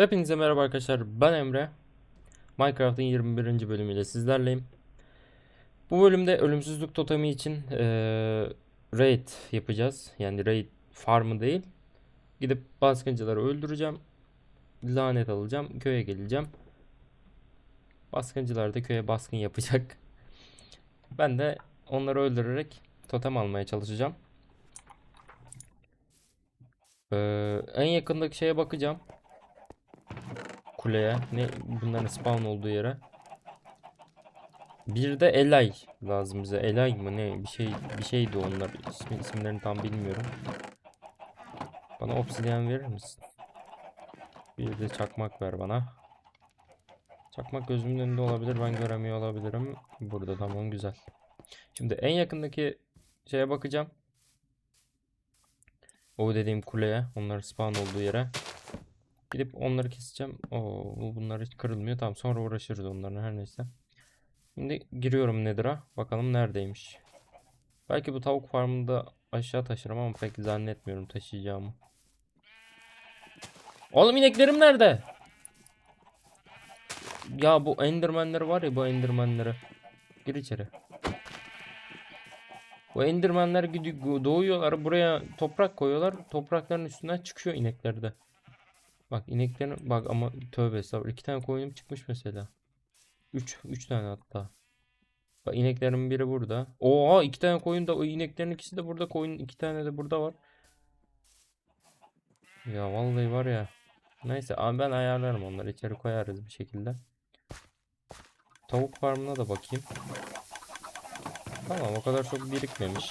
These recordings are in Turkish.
Hepinize merhaba arkadaşlar. Ben Emre. Minecraft'ın 21. bölümüyle sizlerleyim. Bu bölümde ölümsüzlük totemi için eee, raid yapacağız. Yani raid farmı değil. Gidip baskıncıları öldüreceğim. Lanet alacağım. Köye geleceğim. Baskıncılar da köye baskın yapacak. Ben de onları öldürerek totem almaya çalışacağım. Eee, en yakındaki şeye bakacağım kuleye. Ne bunların spawn olduğu yere. Bir de Elay lazım bize. Elay mı ne bir şey bir şeydi onlar. İsmi, isimlerini tam bilmiyorum. Bana obsidyen verir misin? Bir de çakmak ver bana. Çakmak gözümün önünde olabilir. Ben göremiyor olabilirim. Burada tamam güzel. Şimdi en yakındaki şeye bakacağım. O dediğim kuleye. Onlar spawn olduğu yere. Gidip onları keseceğim. Oo, bu bunlar hiç kırılmıyor. Tamam sonra uğraşırız onlarla her neyse. Şimdi giriyorum Nether'a. Bakalım neredeymiş. Belki bu tavuk farmında aşağı taşırım ama pek zannetmiyorum taşıyacağımı. Oğlum ineklerim nerede? Ya bu endermenler var ya bu endermenleri. Gir içeri. Bu endermenler doğuyorlar buraya toprak koyuyorlar. Toprakların üstünden çıkıyor inekler de. Bak ineklerin bak ama tövbe estağfurullah. iki tane koyunum çıkmış mesela. Üç, üç tane hatta. Bak ineklerin biri burada. Oha iki tane koyun da o ineklerin ikisi de burada. Koyun iki tane de burada var. Ya vallahi var ya. Neyse ama ben ayarlarım onları. içeri koyarız bir şekilde. Tavuk farmına da bakayım. Tamam o kadar çok birikmemiş.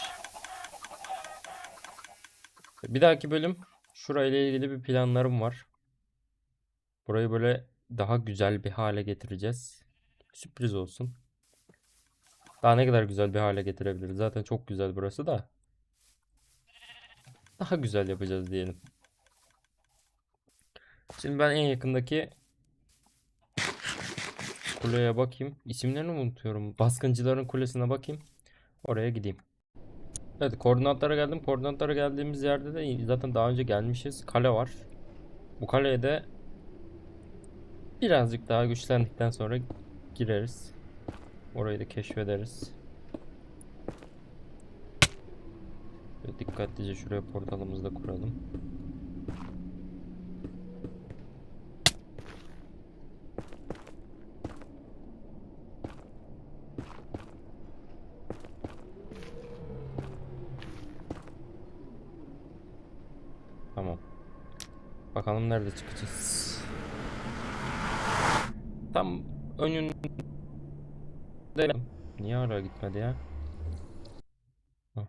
Bir dahaki bölüm şurayla ilgili bir planlarım var. Burayı böyle daha güzel bir hale getireceğiz. Sürpriz olsun. Daha ne kadar güzel bir hale getirebiliriz. Zaten çok güzel burası da. Daha güzel yapacağız diyelim. Şimdi ben en yakındaki kuleye bakayım. İsimlerini unutuyorum. Baskıncıların kulesine bakayım. Oraya gideyim. Evet koordinatlara geldim. Koordinatlara geldiğimiz yerde de zaten daha önce gelmişiz. Kale var. Bu kaleye de Birazcık daha güçlendikten sonra gireriz. Orayı da keşfederiz. Böyle dikkatlice şuraya portalımızı da kuralım. Tamam. Bakalım nerede çıkacağız. Tam önünde Niye hala gitmedi ya? Hah.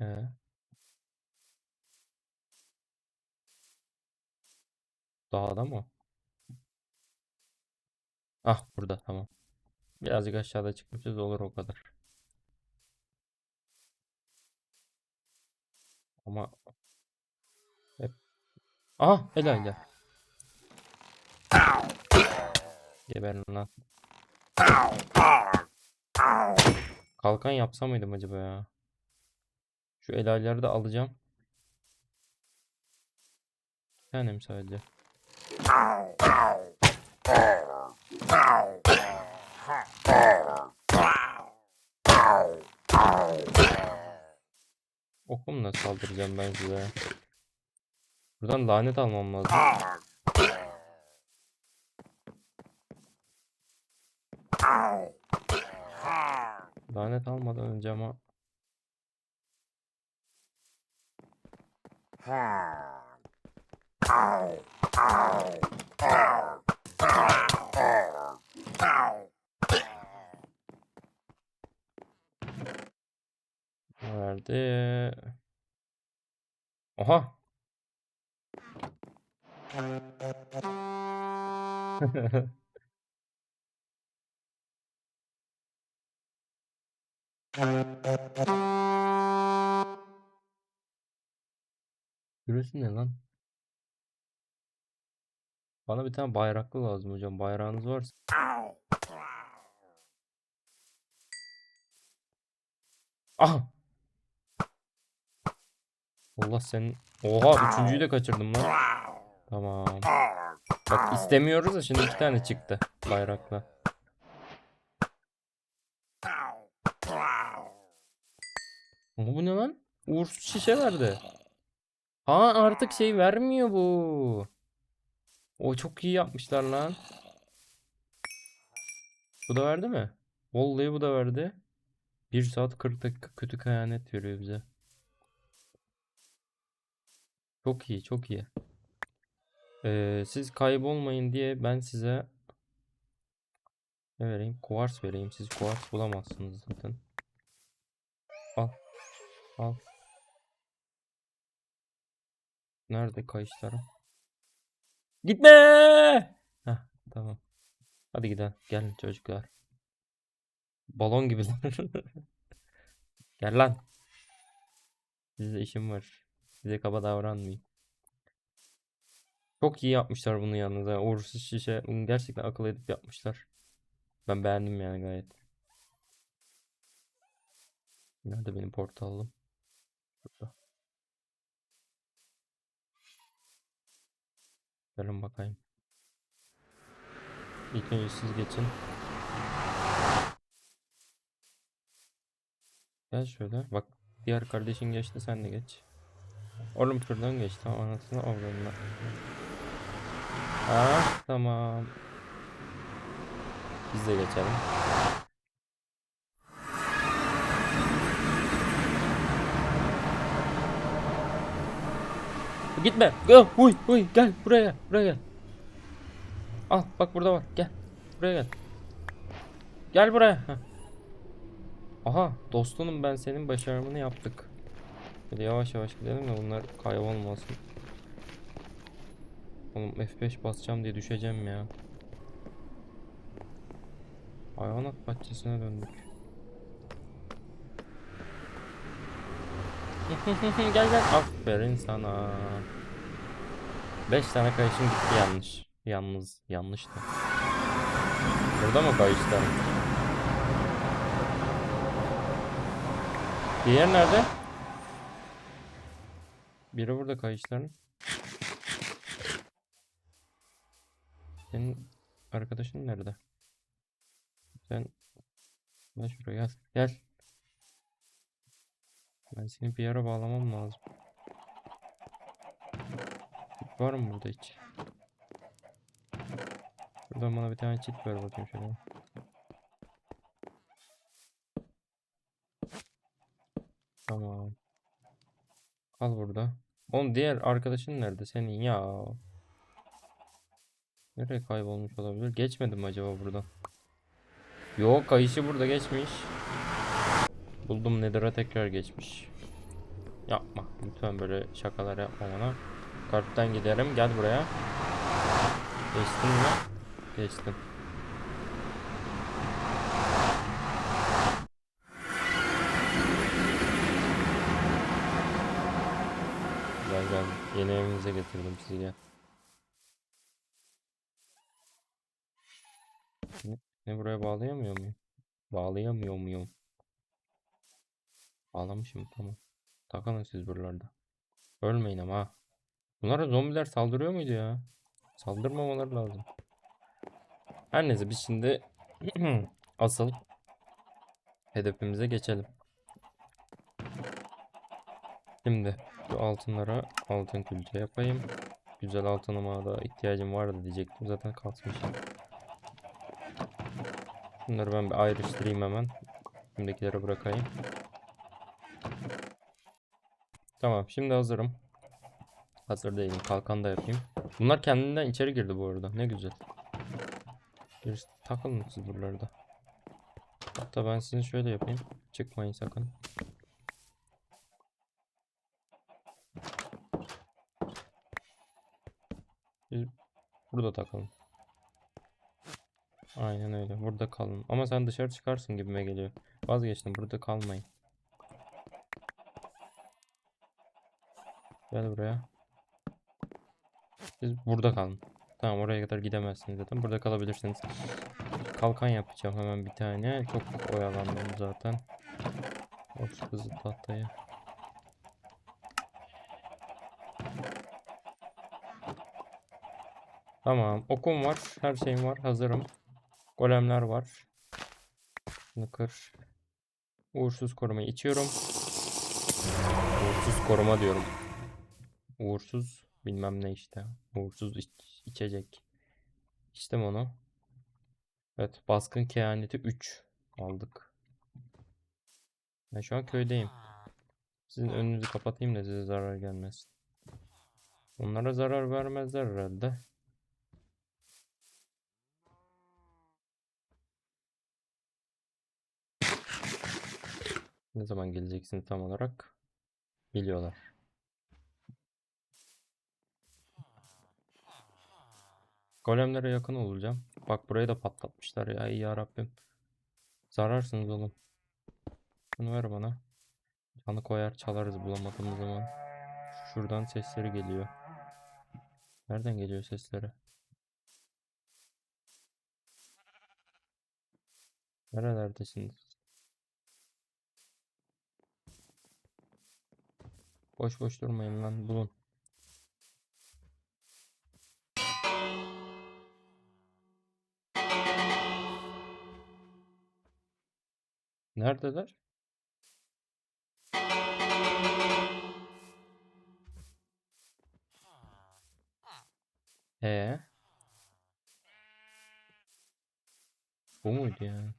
Ee? Dağda mı? Ah burada tamam. Birazcık aşağıda çıkmışız olur o kadar. Ama hep Aha helal ya. Geberin lan. Kalkan yapsa mıydım acaba ya? Şu helalleri de alacağım. Bir tane mi sadece? Okumla saldıracağım ben size. Buradan lanet almam lazım. Lanet almadan önce ama Nerede? Oha. Şurası ne lan? Bana bir tane bayraklı lazım hocam. Bayrağınız varsa. Aha. Allah senin. Oha üçüncüyü de kaçırdım lan. Tamam. Bak istemiyoruz da şimdi iki tane çıktı bayrakla. Ama bu ne lan? Uğursuz şişe verdi. Ha artık şey vermiyor bu. O çok iyi yapmışlar lan. Bu da verdi mi? Vallahi bu da verdi. 1 saat 40 dakika kötü kıyamet veriyor bize. Çok iyi, çok iyi. Ee, siz kaybolmayın diye ben size ne vereyim? Kuvars vereyim. Siz kuvars bulamazsınız zaten. Al. Al. Nerede kayışlarım? Gitme! Heh, tamam. Hadi gidelim. Gelin çocuklar. Balon gibiler. Gel lan. Size işim var. Size kaba davranmayayım. Çok iyi yapmışlar bunu yalnız. ha. Uğursuz şişe gerçekten akıl edip yapmışlar. Ben beğendim yani gayet. Nerede benim portalım? Burada. Gelin bakayım. İlk önce siz geçin. Gel şöyle. Bak diğer kardeşin geçti sen de geç. Oğlum şuradan geç tamam anasını avradına. Ah tamam. Biz de geçelim. Gitme. Gel. Huy huy gel buraya. Buraya gel. Al bak burada var. Gel. Buraya gel. Gel buraya. Heh. Aha dostunum ben senin başarımını yaptık. Böyle yavaş yavaş gidelim de bunlar kaybolmasın. Oğlum F5 basacağım diye düşeceğim ya. Hayvanat bahçesine döndük. gel gel. Aferin sana. 5 tane kayışım gitti yanlış. Yalnız yanlıştı. Burada mı kayışlar? Diğer nerede? Biri burada kayışların. Senin arkadaşın nerede? Sen gel şuraya gel. Gel. Ben seni bir yere bağlamam lazım. Var mı burada hiç? Buradan bana bir tane çit ver bakayım şöyle. Tamam. Kal burada. Oğlum diğer arkadaşın nerede senin ya? Nereye kaybolmuş olabilir? Geçmedim acaba buradan? Yok kayışı burada geçmiş. Buldum Nether'a tekrar geçmiş. Yapma. Lütfen böyle şakalar yapma bana. Karttan giderim. Gel buraya. Geçtin mi? Geçtim. Gel gel. Yeni sizi gel. Ne, ne buraya bağlayamıyor muyum? Bağlayamıyor muyum? Bağlamışım tamam. Takılın siz buralarda. Ölmeyin ama. ha. Bunlara zombiler saldırıyor muydu ya? Saldırmamaları lazım. Her neyse biz şimdi asıl hedefimize geçelim. Şimdi şu altınlara altın külçe yapayım. Güzel altınıma da ihtiyacım vardı diyecektim. Zaten kalsmış. Bunları ben bir ayrıştırayım hemen. Şimdikilere bırakayım. Tamam şimdi hazırım. Hazır değilim. Kalkan da yapayım. Bunlar kendinden içeri girdi bu arada. Ne güzel. Bir takılın siz buralarda. Hatta ben sizin şöyle yapayım. Çıkmayın sakın. Siz burada takılın. Aynen öyle. Burada kalın. Ama sen dışarı çıkarsın gibime geliyor. Vazgeçtim. Burada kalmayın. Gel buraya. Siz burada kalın. Tamam oraya kadar gidemezsiniz zaten. Burada kalabilirsiniz. Kalkan yapacağım hemen bir tane. Çok oyalandım zaten. Boş kızıl tahtayı. Tamam. Okum var. Her şeyim var. Hazırım. Golemler var. Bunu kır. Uğursuz koruma içiyorum. Uğursuz koruma diyorum. Uğursuz bilmem ne işte. Uğursuz iç- içecek. İçtim onu. Evet. Baskın kehaneti 3 aldık. Ben şu an köydeyim. Sizin önünüzü kapatayım da size zarar gelmesin. Onlara zarar vermezler herhalde. Ne zaman geleceksin tam olarak? Biliyorlar. Golemlere yakın olacağım. Bak burayı da patlatmışlar ya. İyi Rabbim. Zararsınız oğlum. Bunu ver bana. Canı koyar çalarız bulamadığımız zaman. Şuradan sesleri geliyor. Nereden geliyor sesleri? Nerelerdesiniz? Boş boş durmayın lan bulun. Neredeler? Ee? Bu muydu yani?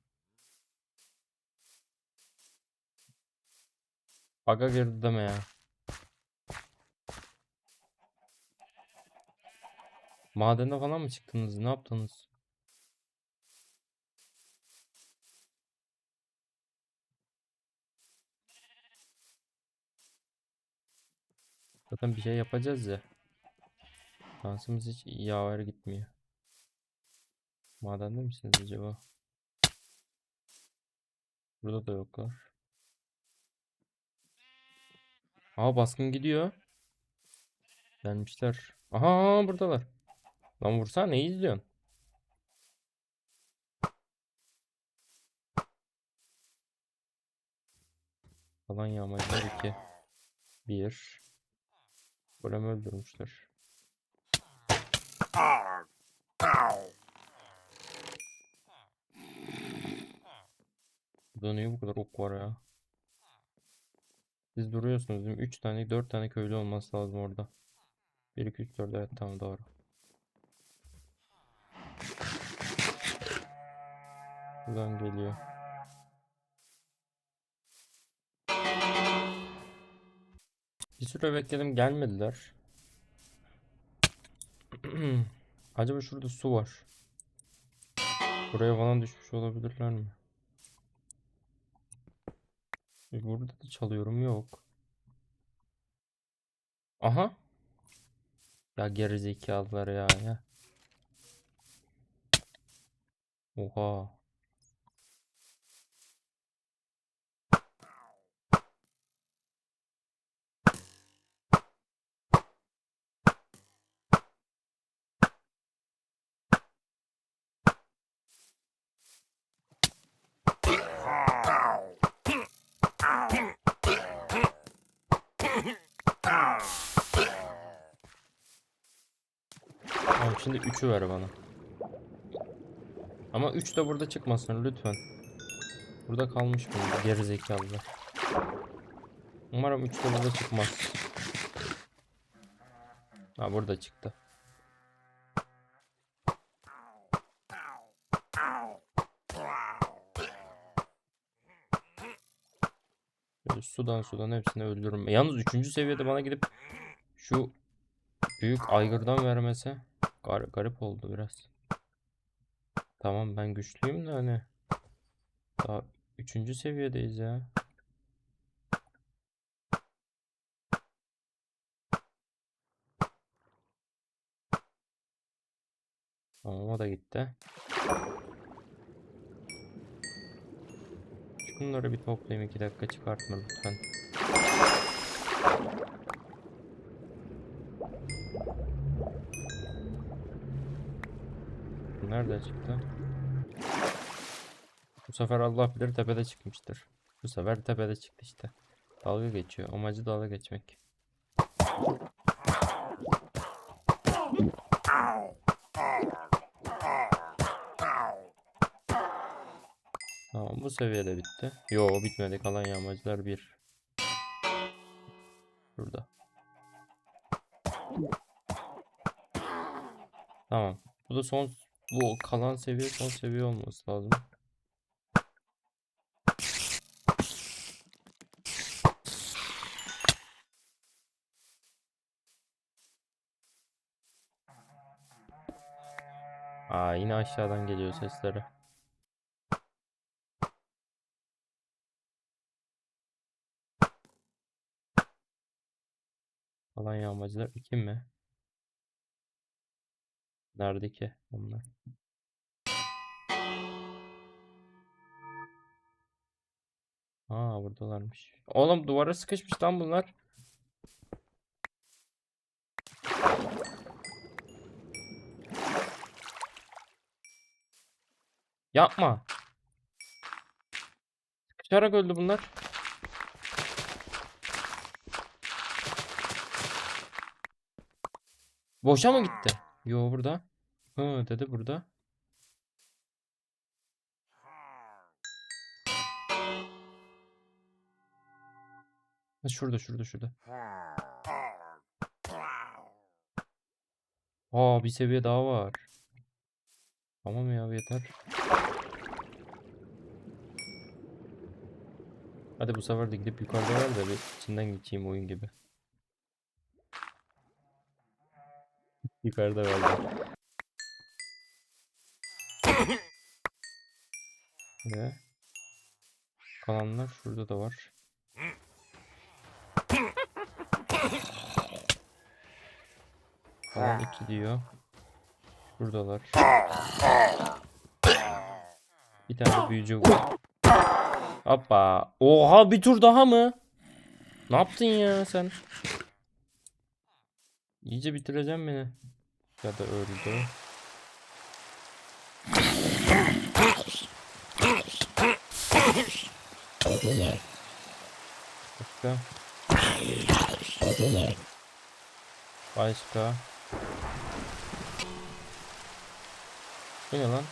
Bug'a girdi deme ya. Madene falan mı çıktınız? Ne yaptınız? Zaten bir şey yapacağız ya. Şansımız hiç yaver gitmiyor. Madende misiniz acaba? Burada da yoklar. Aa baskın gidiyor. Gelmişler. Aha buradalar. Lan vursana ne izliyorsun? Falan yağmacılar 2. 1. Golem öldürmüşler. Burada niye bu kadar ok var ya? Siz duruyorsunuz değil mi? 3 tane 4 tane köylü olması lazım orada. 1 2 3 4 evet tamam doğru. Buradan geliyor. Bir süre bekledim gelmediler. Acaba şurada su var. Buraya falan düşmüş olabilirler mi? E, Burada da çalıyorum yok. Aha. Ya gerizekalılar ya ya. Oha. Şimdi 3'ü ver bana. Ama 3 de burada çıkmasın lütfen. Burada kalmış bu gerizekalılar. Umarım 3 de burada çıkmaz. Ha burada çıktı. Böyle sudan sudan hepsini öldürürüm. Yalnız 3. seviyede bana gidip şu büyük aygırdan vermese gar garip oldu biraz. Tamam ben güçlüyüm de hani daha 3. seviyedeyiz ya. Tamam o da gitti. Şunları bir toplayayım 2 dakika çıkartma lütfen. Nerede çıktı? Bu sefer Allah bilir tepede çıkmıştır. Bu sefer tepede çıktı işte. Dalga geçiyor. Amacı dalga geçmek. Tamam bu seviyede bitti. Yo bitmedi. Kalan yağmacılar bir. Burada. Tamam. Bu da son bu kalan seviye son seviye olması lazım. Aa yine aşağıdan geliyor sesleri. Kalan yağmacılar iki mi? Nerede ki onlar? Aa buradalarmış. Oğlum duvara sıkışmış lan bunlar. Yapma. Sıkışarak öldü bunlar. Boşa mı gitti? Yo burada. Hı dedi burada. Şurada şurada şurada. Aa bir seviye daha var. Tamam ya yeter. Hadi bu sefer de gidip yukarıda ver de bir içinden geçeyim oyun gibi. Yukarıda verdi. Ve kalanlar şurada da var. Kalan iki diyor. Buradalar. Bir tane büyücü var. Hoppa. Oha bir tur daha mı? Ne yaptın ya sen? İyice bitireceğim beni. Ya da öldü. Başka. Başka. Bu ne lan?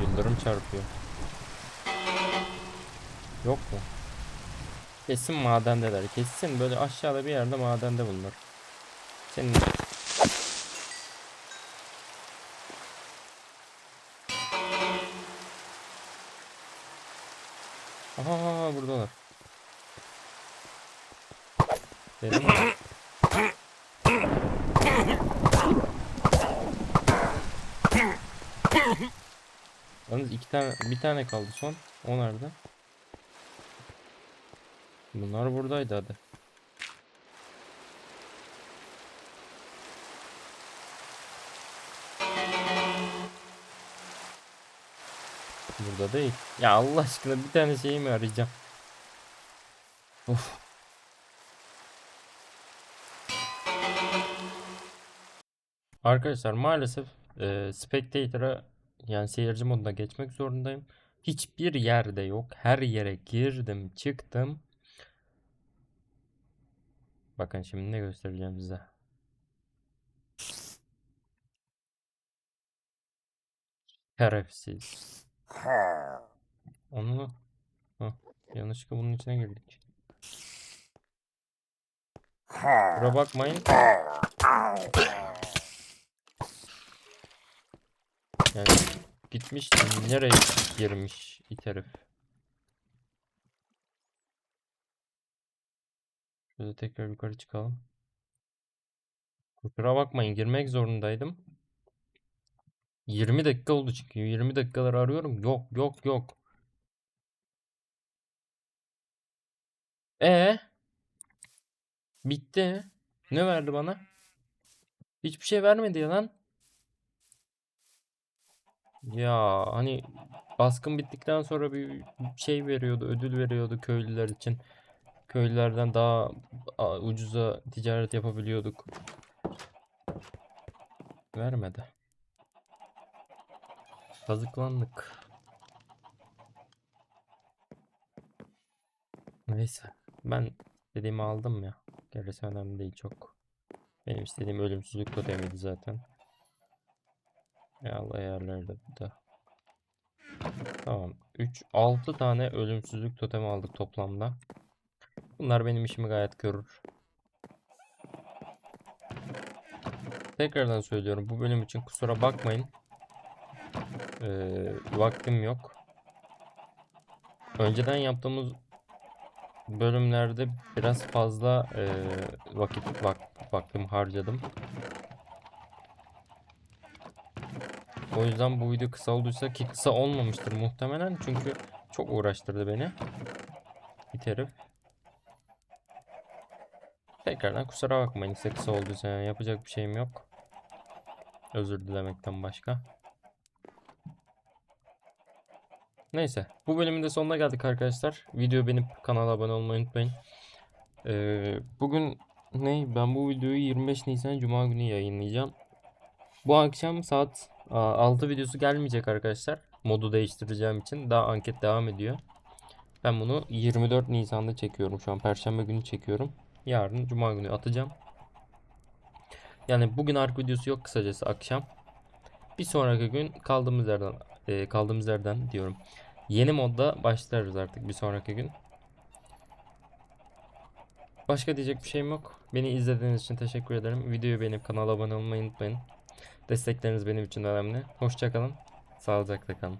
Yıldırım çarpıyor. Yok mu? Kesin madendeler. Kesin böyle aşağıda bir yerde madende bunlar. Senin Aha buradalar. Mi? Yalnız iki tane bir tane kaldı son. O nerede? Bunlar buradaydı hadi. Burada değil. Ya Allah aşkına bir tane şeyi mi arayacağım? Of. Arkadaşlar maalesef e, Spectator'a yani seyirci moduna geçmek zorundayım. Hiçbir yerde yok. Her yere girdim, çıktım. Bakın şimdi ne göstereceğim size. Şerefsiz. Onu Hah, yanlışlıkla bunun içine girdik. Kusura bakmayın. Yani gitmiş nereye girmiş it herif. Şöyle tekrar yukarı çıkalım. Kusura bakmayın girmek zorundaydım. 20 dakika oldu çünkü 20 dakikalar arıyorum. Yok yok yok. E bitti. Ne verdi bana? Hiçbir şey vermedi ya lan. Ya hani baskın bittikten sonra bir şey veriyordu, ödül veriyordu köylüler için. Köylülerden daha ucuza ticaret yapabiliyorduk. Vermedi. Kazıklandık. Neyse. Ben dediğimi aldım ya. Gerisi önemli değil çok. Benim istediğim ölümsüzlük totemiydi zaten. Allah ayarları da burada. Tamam. 3 6 tane ölümsüzlük totemi aldık toplamda. Bunlar benim işimi gayet görür. Tekrardan söylüyorum bu bölüm için kusura bakmayın. Ee, vaktim yok. Önceden yaptığımız bölümlerde biraz fazla e, vakit vak, vaktimi harcadım. O yüzden bu video kısa olduysa ki kısa olmamıştır muhtemelen çünkü çok uğraştırdı beni. İt herif. Tekrardan kusura bakmayın işte kısa olduysa yani yapacak bir şeyim yok. Özür dilemekten başka. Neyse bu bölümün de sonuna geldik arkadaşlar. Video beğenip kanala abone olmayı unutmayın. Ee, bugün ne? Ben bu videoyu 25 Nisan Cuma günü yayınlayacağım. Bu akşam saat aa, 6 videosu gelmeyecek arkadaşlar. Modu değiştireceğim için daha anket devam ediyor. Ben bunu 24 Nisan'da çekiyorum. Şu an Perşembe günü çekiyorum. Yarın Cuma günü atacağım. Yani bugün ark videosu yok kısacası akşam. Bir sonraki gün kaldığımız yerden e, kaldığımız yerden diyorum. Yeni modda başlarız artık bir sonraki gün. Başka diyecek bir şeyim yok. Beni izlediğiniz için teşekkür ederim. Videoyu beğenip kanala abone olmayı unutmayın. Destekleriniz benim için önemli. Hoşçakalın. Sağlıcakla kalın.